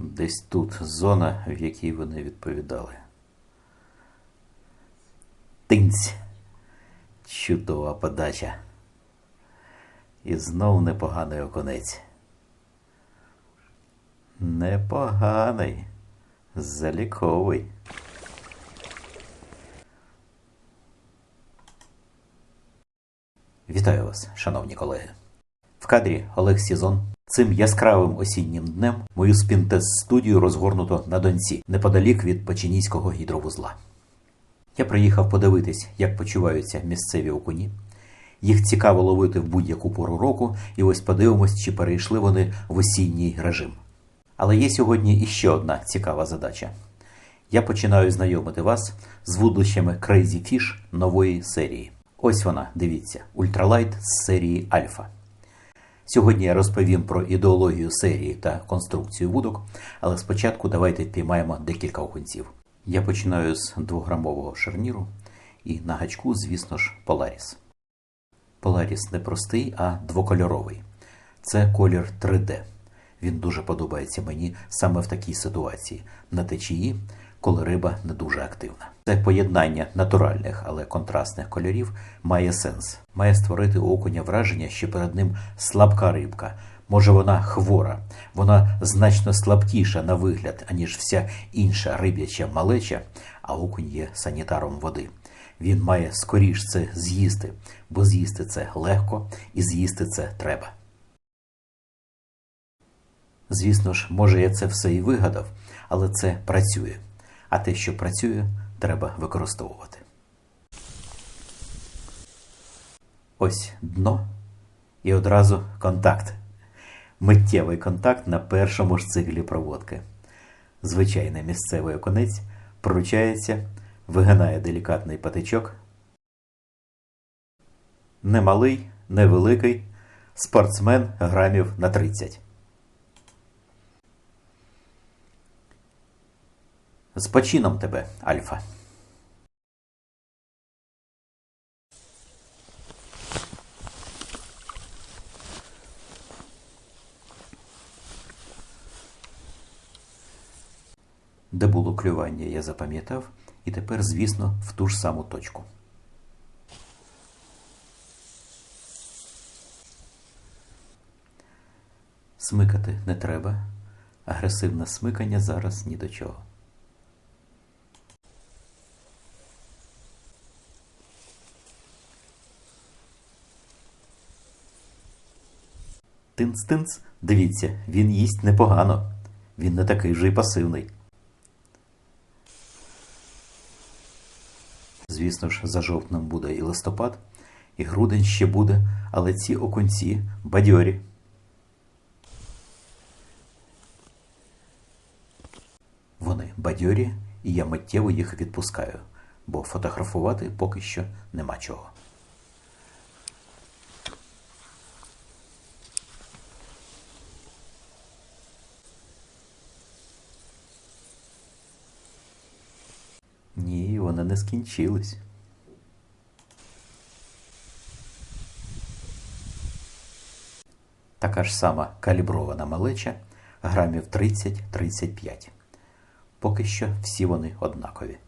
Десь тут зона, в якій вони відповідали. Тинць. Чудова подача. І знов непоганий оконець. Непоганий. Заліковий. Вітаю вас, шановні колеги. В кадрі Олег Сізон. Цим яскравим осіннім днем мою спінтез студію розгорнуто на донці, неподалік від Печеніського гідровузла. Я приїхав подивитись, як почуваються місцеві окуні. Їх цікаво ловити в будь-яку пору року, і ось подивимось, чи перейшли вони в осінній режим. Але є сьогодні іще одна цікава задача. Я починаю знайомити вас з вудлищами Crazy Fish нової серії. Ось вона, дивіться, ультралайт з серії Альфа. Сьогодні я розповім про ідеологію серії та конструкцію вудок, але спочатку давайте впіймаємо декілька окунців. Я починаю з 2-грамового шарніру і на гачку, звісно ж, Polaris. Polaris не простий, а двокольоровий. Це колір 3D. Він дуже подобається мені саме в такій ситуації на течії, коли риба не дуже активна. Це поєднання натуральних, але контрастних кольорів має сенс. Має створити у окуня враження, що перед ним слабка рибка. Може вона хвора, вона значно слабкіша на вигляд, аніж вся інша риб'яча малеча, а окунь є санітаром води. Він має скоріш це з'їсти, бо з'їсти це легко і з'їсти це треба. Звісно ж, може, я це все і вигадав, але це працює. А те, що працює, треба використовувати. Ось дно і одразу контакт. Миттєвий контакт на першому ж циклі проводки. Звичайний місцевий оконець проручається, вигинає делікатний патичок. Немалий, невеликий, спортсмен грамів на 30. З почином тебе, Альфа. Де було клювання, я запам'ятав, і тепер, звісно, в ту ж саму точку. Смикати не треба. Агресивне смикання зараз ні до чого. Тинц-тинц, дивіться, він їсть непогано. Він не такий же й пасивний. Звісно ж, за жовтнем буде і листопад, і грудень ще буде, але ці окунці бадьорі. Вони бадьорі, і я миттєво їх відпускаю, бо фотографувати поки що нема чого. Ні, вони не скінчились. Така ж сама калібрована малеча грамів 30-35. Поки що всі вони однакові.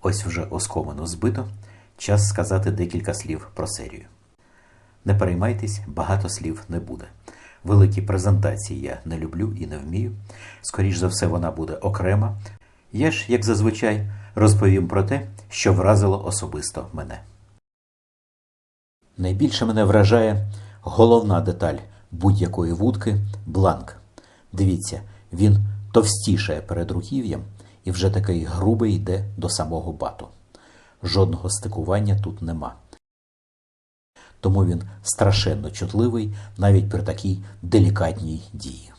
Ось вже оскомину збито. Час сказати декілька слів про серію. Не переймайтесь, багато слів не буде. Великі презентації я не люблю і не вмію. Скоріш за все, вона буде окрема. Я ж, як зазвичай, розповім про те, що вразило особисто мене. Найбільше мене вражає головна деталь будь-якої вудки бланк. Дивіться, він товстішає перед руків'ям і вже такий грубий йде до самого бату. Жодного стикування тут нема. Тому він страшенно чутливий навіть при такій делікатній дії.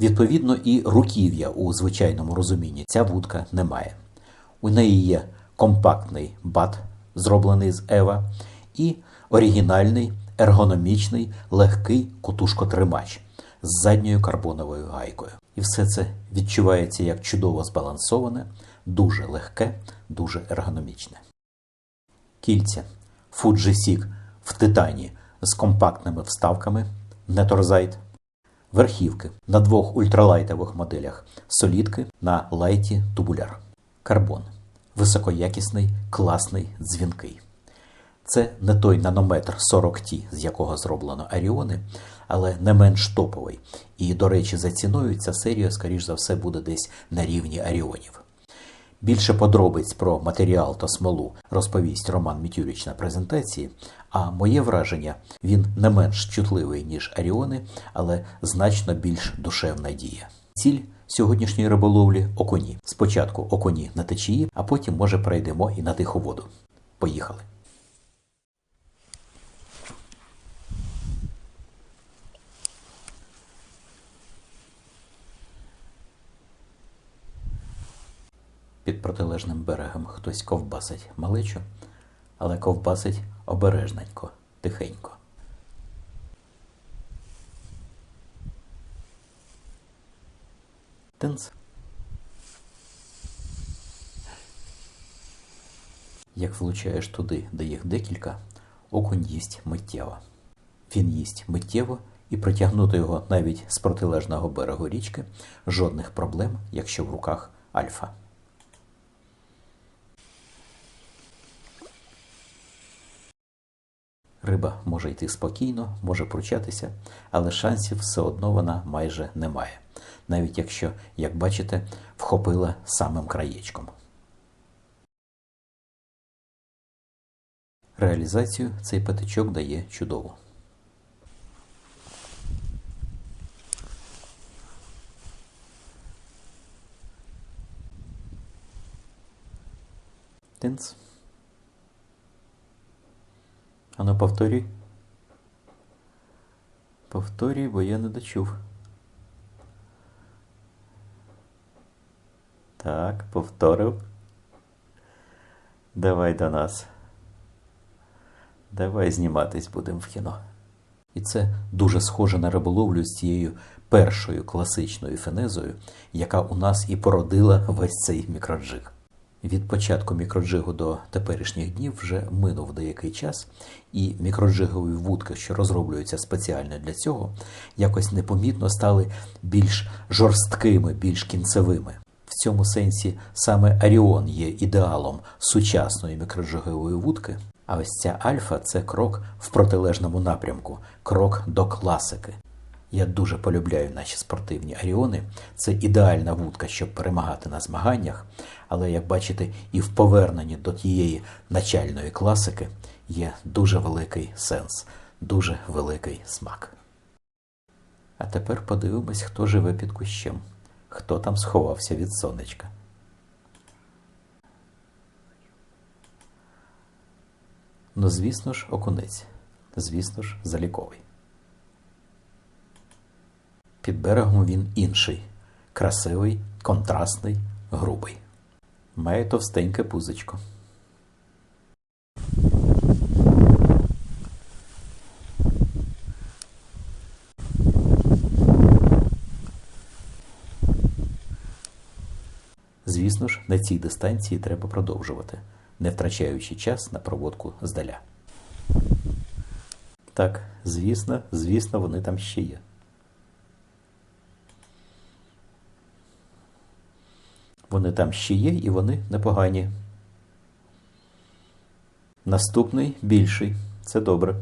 Відповідно, і руків'я у звичайному розумінні ця вудка не має. У неї є компактний бат, зроблений з Ева, і оригінальний ергономічний легкий кутушкотримач з задньою карбоновою гайкою. І все це відчувається як чудово збалансоване, дуже легке, дуже ергономічне. Кільця Fujisig в титані з компактними вставками Неторзайт. Верхівки на двох ультралайтових моделях солідки на лайті тубуляр. Карбон високоякісний, класний, дзвінкий. Це не той нанометр 40T, з якого зроблено Аріони, але не менш топовий. І, до речі, за ціною ця серія, скоріш за все, буде десь на рівні Аріонів. Більше подробиць про матеріал та смолу розповість Роман Мітюріч на презентації, а моє враження він не менш чутливий, ніж Аріони, але значно більш душевна дія. Ціль сьогоднішньої риболовлі окуні. Спочатку оконі на течії, а потім, може, пройдемо і на тиху воду. Поїхали. Під протилежним берегом хтось ковбасить малечу, але ковбасить обережненько, тихенько. Тинц. Як влучаєш туди, де їх декілька, окунь їсть миттєво. Він їсть миттєво і притягнути його навіть з протилежного берегу річки жодних проблем, якщо в руках альфа. Риба може йти спокійно, може пручатися, але шансів все одно вона майже не має, навіть якщо, як бачите, вхопила самим краєчком. Реалізацію цей патичок дає чудово. Тинц. Ану, повторюй. Повторюй, бо я не дочув. Так, повторив. Давай до нас. Давай зніматись будемо в кіно. І це дуже схоже на риболовлю з цією першою класичною фенезою, яка у нас і породила весь цей мікроджиг. Від початку мікроджигу до теперішніх днів вже минув деякий час, і мікроджигові вудки, що розроблюються спеціально для цього, якось непомітно стали більш жорсткими, більш кінцевими. В цьому сенсі саме Аріон є ідеалом сучасної мікроджигової вудки, а ось ця альфа це крок в протилежному напрямку, крок до класики. Я дуже полюбляю наші спортивні аріони. Це ідеальна вудка, щоб перемагати на змаганнях. Але, як бачите, і в поверненні до тієї начальної класики є дуже великий сенс, дуже великий смак. А тепер подивимось, хто живе під кущем, хто там сховався від сонечка. Ну, звісно ж, окунець, звісно ж, заліковий. Під берегом він інший, красивий, контрастний, грубий. Має товстеньке пузичко. Звісно ж, на цій дистанції треба продовжувати, не втрачаючи час на проводку здаля. Так, звісно, звісно, вони там ще є. Вони там ще є і вони непогані. Наступний більший. Це добре.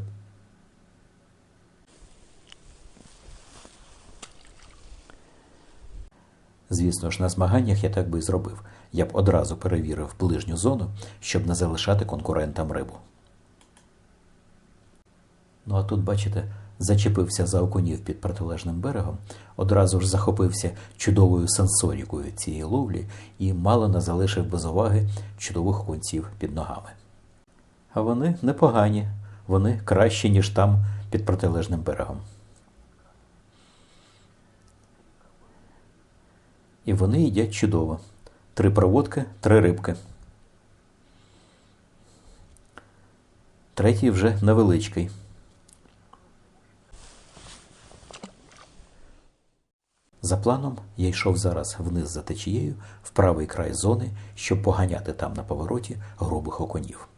Звісно ж, на змаганнях я так би зробив. Я б одразу перевірив ближню зону, щоб не залишати конкурентам рибу. Ну а тут, бачите, зачепився за окунів під протилежним берегом, одразу ж захопився чудовою сенсорікою цієї ловлі і мало не залишив без уваги чудових окунців під ногами. А вони непогані, вони кращі, ніж там під протилежним берегом. І вони їдять чудово. Три проводки, три рибки. Третій вже невеличкий. За планом я йшов зараз вниз за течією в правий край зони, щоб поганяти там на повороті грубих окунів.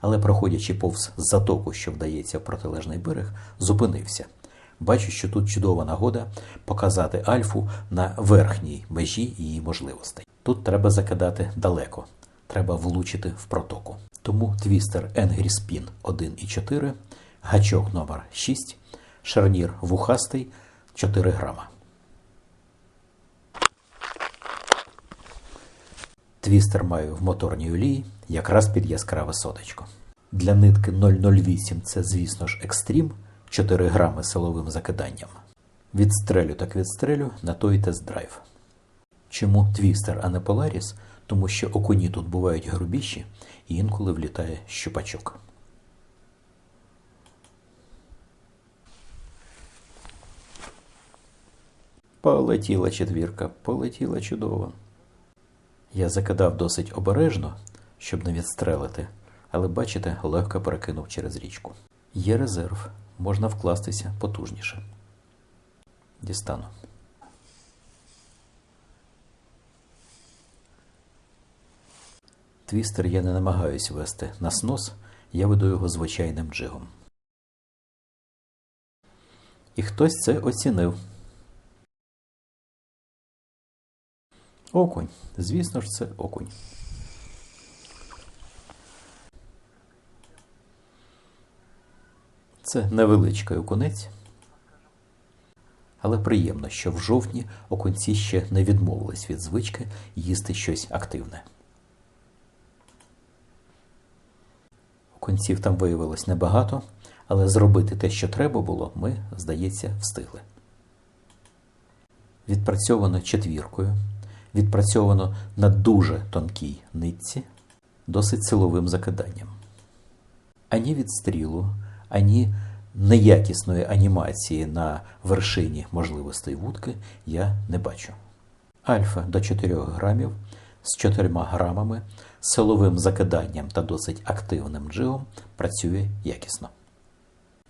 Але, проходячи повз затоку, що вдається в протилежний берег, зупинився. Бачу, що тут чудова нагода показати Альфу на верхній межі її можливостей. Тут треба закидати далеко, треба влучити в протоку. Тому твістер Angry Spin 1,4, гачок номер 6, шарнір вухастий 4 грама. Твістер маю в моторній олії, якраз під яскраве соточко. Для нитки 008 це, звісно ж, екстрім 4 грами силовим закиданням. Відстрелю так відстрелю на той тест-драйв. Чому твістер, а не Polaris? Тому що окуні тут бувають грубіші і інколи влітає щупачок. Полетіла четвірка, полетіла чудово. Я закидав досить обережно, щоб не відстрелити, але бачите, легко перекинув через річку. Є резерв, можна вкластися потужніше. Дістану. Твістер я не намагаюсь вести на снос, я веду його звичайним джигом. І хтось це оцінив. Окунь. Звісно ж, це окунь. Це невеличкий окунець. Але приємно, що в жовтні окунці ще не відмовились від звички їсти щось активне. Окунців там виявилось небагато, але зробити те, що треба було, ми, здається, встигли. Відпрацьовано четвіркою, відпрацьовано на дуже тонкій нитці, досить силовим закиданням. Ані відстрілу, ані неякісної анімації на вершині можливостей вудки я не бачу. Альфа до 4 грамів з 4 грамами, силовим закиданням та досить активним джигом працює якісно.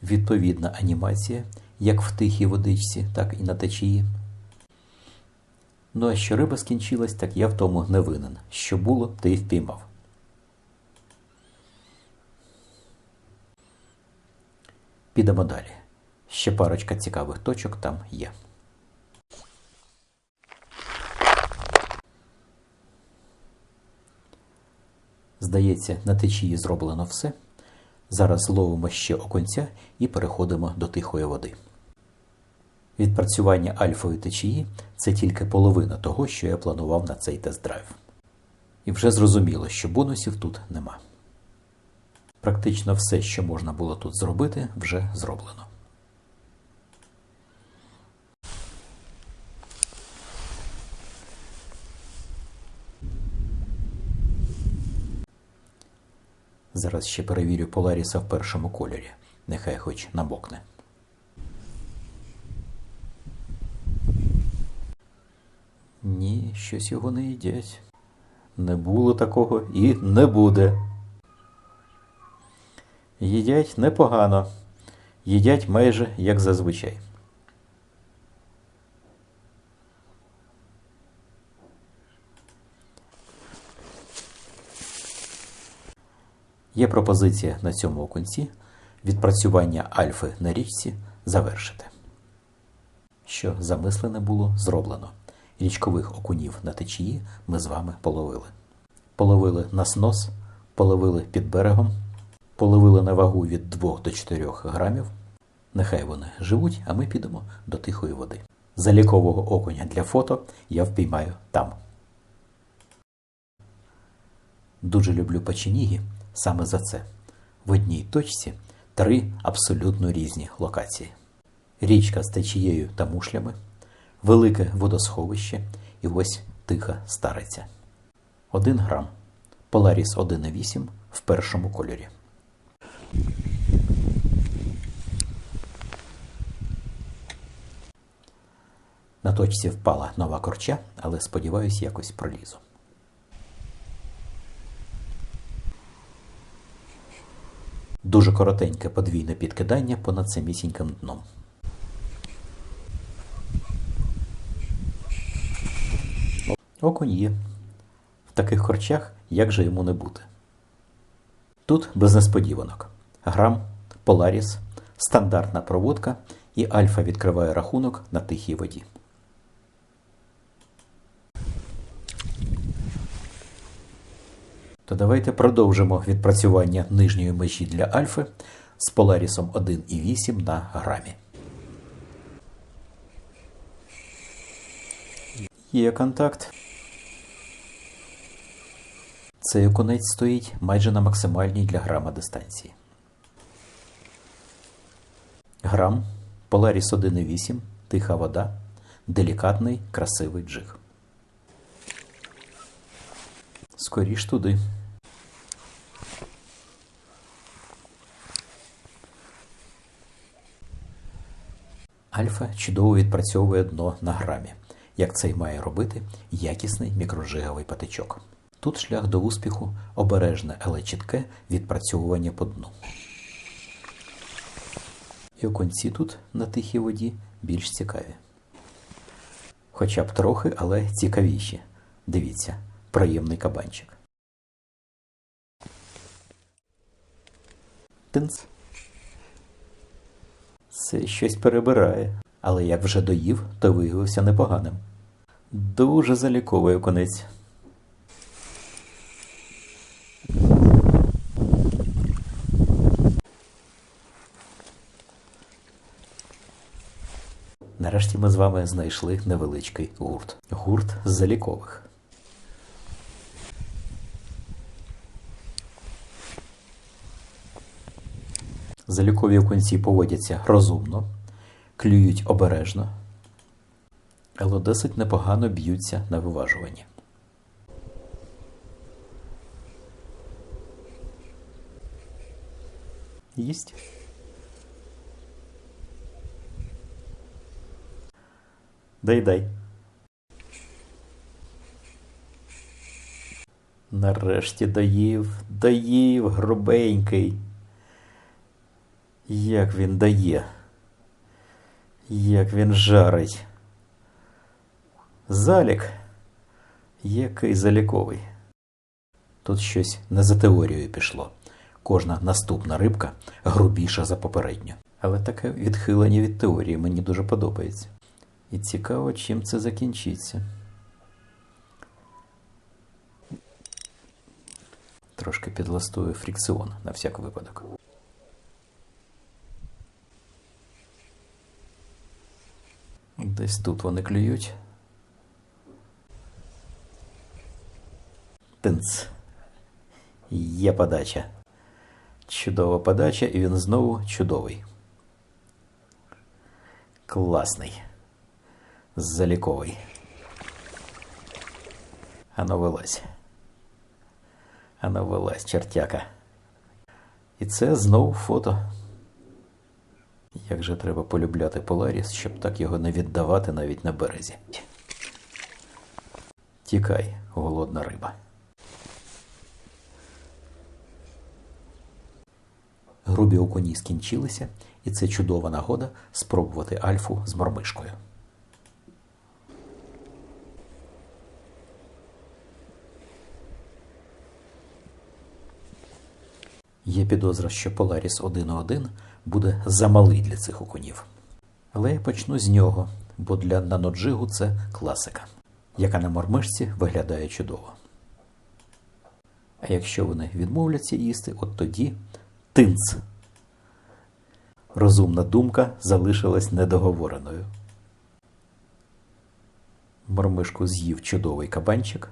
Відповідна анімація як в тихій водичці, так і на течії. Ну а що риба скінчилась, так я в тому не винен. Що було, те й впіймав. Підемо далі. Ще парочка цікавих точок там є. Здається, на течії зроблено все. Зараз ловимо ще оконця і переходимо до тихої води. Відпрацювання альфової течії це тільки половина того, що я планував на цей тест-драйв. І вже зрозуміло, що бонусів тут нема. Практично все, що можна було тут зробити, вже зроблено. Зараз ще перевірю Поларіса в першому кольорі. Нехай хоч намокне. Ні, щось його не їдять. Не було такого і не буде. Їдять непогано. Їдять майже як зазвичай. Є пропозиція на цьому окунці відпрацювання альфи на річці завершити. Що замислене було зроблено. Річкових окунів на течії ми з вами половили. Половили на снос, половили під берегом, половили на вагу від 2 до 4 грамів. Нехай вони живуть, а ми підемо до тихої води. Залікового окуня для фото я впіймаю там. Дуже люблю печеніги саме за це. В одній точці три абсолютно різні локації: річка з течією та мушлями, велике водосховище і ось тиха стариця. Один грам. Polaris 1,8 в першому кольорі. На точці впала нова корча, але сподіваюсь, якось пролізу. Дуже коротеньке подвійне підкидання понад самісіньким дном. Окунь є. В таких корчах як же йому не бути. Тут без несподіванок. Грам, Поларіс, стандартна проводка і Альфа відкриває рахунок на тихій воді. То давайте продовжимо відпрацювання нижньої межі для альфи з Поларісом 1,8 на грамі. Є контакт. Цей окунець стоїть майже на максимальній для грама дистанції. Грам, Поларіс 1,8, тиха вода, делікатний, красивий джиг. Скоріш туди. Альфа чудово відпрацьовує дно на грамі, як це й має робити якісний мікрожиговий патичок. Тут шлях до успіху обережне, але чітке відпрацьовування по дну. І оконці тут на тихій воді більш цікаві. Хоча б трохи, але цікавіші. Дивіться, приємний кабанчик. Тинц. Це щось перебирає, але як вже доїв, то виявився непоганим. Дуже заліковий оконець. Нарешті ми з вами знайшли невеличкий гурт. Гурт з залікових. Залікові окунці поводяться розумно, клюють обережно, але досить непогано б'ються на виважуванні. Їсть. Дай дай. Нарешті доїв, доїв, грубенький. Як він дає, як він жарить. Залік, який заліковий. Тут щось не за теорією пішло. Кожна наступна рибка грубіша за попередню. Але таке відхилення від теорії мені дуже подобається. І цікаво, чим це закінчиться. Трошки підластую фрікціон на всяк випадок. Десь тут вони клюють. Тинц. Є подача. Чудова подача, і він знову чудовий. Класний. Заліковий. Ано вилазь. Ано вилазь, чертяка. І це знову фото. Як же треба полюбляти Поларіс, щоб так його не віддавати навіть на березі. Тікай, голодна риба. Грубі окуні скінчилися, і це чудова нагода спробувати альфу з мормишкою. Є підозра, що Polaris 1.1 буде замалий для цих окунів. Але я почну з нього, бо для наноджигу це класика, яка на мормишці виглядає чудово. А якщо вони відмовляться їсти, от тоді тинц. Розумна думка залишилась недоговореною. Мормишку з'їв чудовий кабанчик.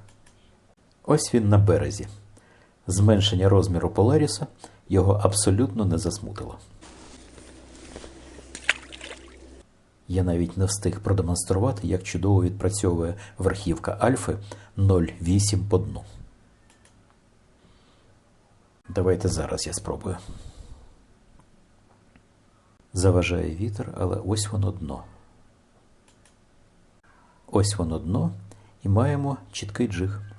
Ось він на березі. Зменшення розміру Поларіса його абсолютно не засмутило. Я навіть не встиг продемонструвати, як чудово відпрацьовує верхівка Альфи 0,8 по дну. Давайте зараз я спробую. Заважає вітер, але ось воно дно. Ось воно дно, і маємо чіткий джиг.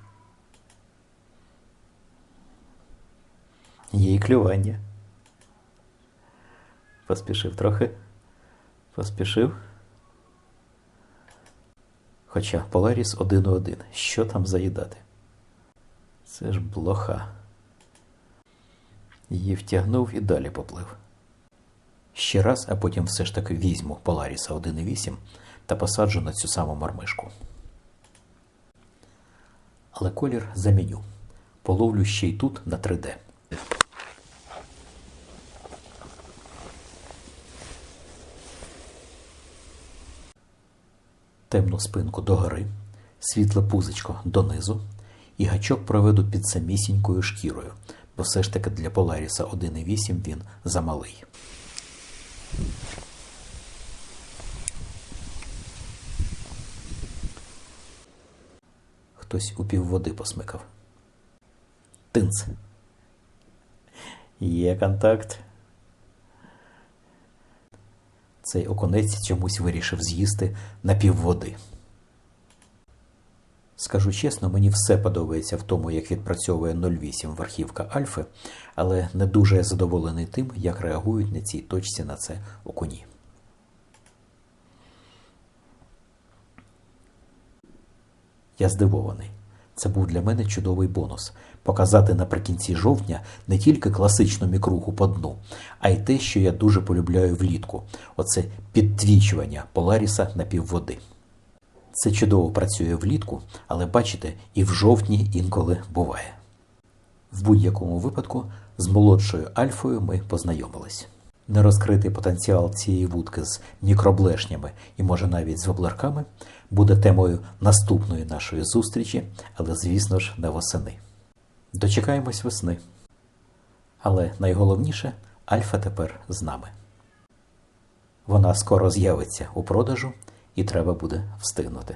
Є і клювання. Поспішив трохи. Поспішив. Хоча Поларіс один у один. Що там заїдати? Це ж блоха. Її втягнув і далі поплив. Ще раз, а потім все ж таки візьму Поларіса 1.8 та посаджу на цю саму мармишку. Але колір заміню. Половлю ще й тут на 3D. Темну спинку догори, світле пузичко донизу і гачок проведу під самісінькою шкірою, бо все ж таки для Поларіса 1.8 він замалий. Хтось у півводи посмикав. Тинц. Є контакт. Цей оконець чомусь вирішив з'їсти на півводи. Скажу чесно, мені все подобається в тому, як відпрацьовує 08 верхівка Альфи, але не дуже задоволений тим, як реагують на цій точці на це окуні. Я здивований. Це був для мене чудовий бонус показати наприкінці жовтня не тільки класичну мікруху по дну, а й те, що я дуже полюбляю влітку оце підтвічування Поларіса на півводи. Це чудово працює влітку, але бачите, і в жовтні інколи буває. В будь-якому випадку з молодшою альфою ми познайомились. Нерозкритий потенціал цієї вудки з мікроблешнями і, може, навіть з воблерками буде темою наступної нашої зустрічі, але, звісно ж, не восени. Дочекаємось весни. Але найголовніше альфа тепер з нами. Вона скоро з'явиться у продажу, і треба буде встигнути.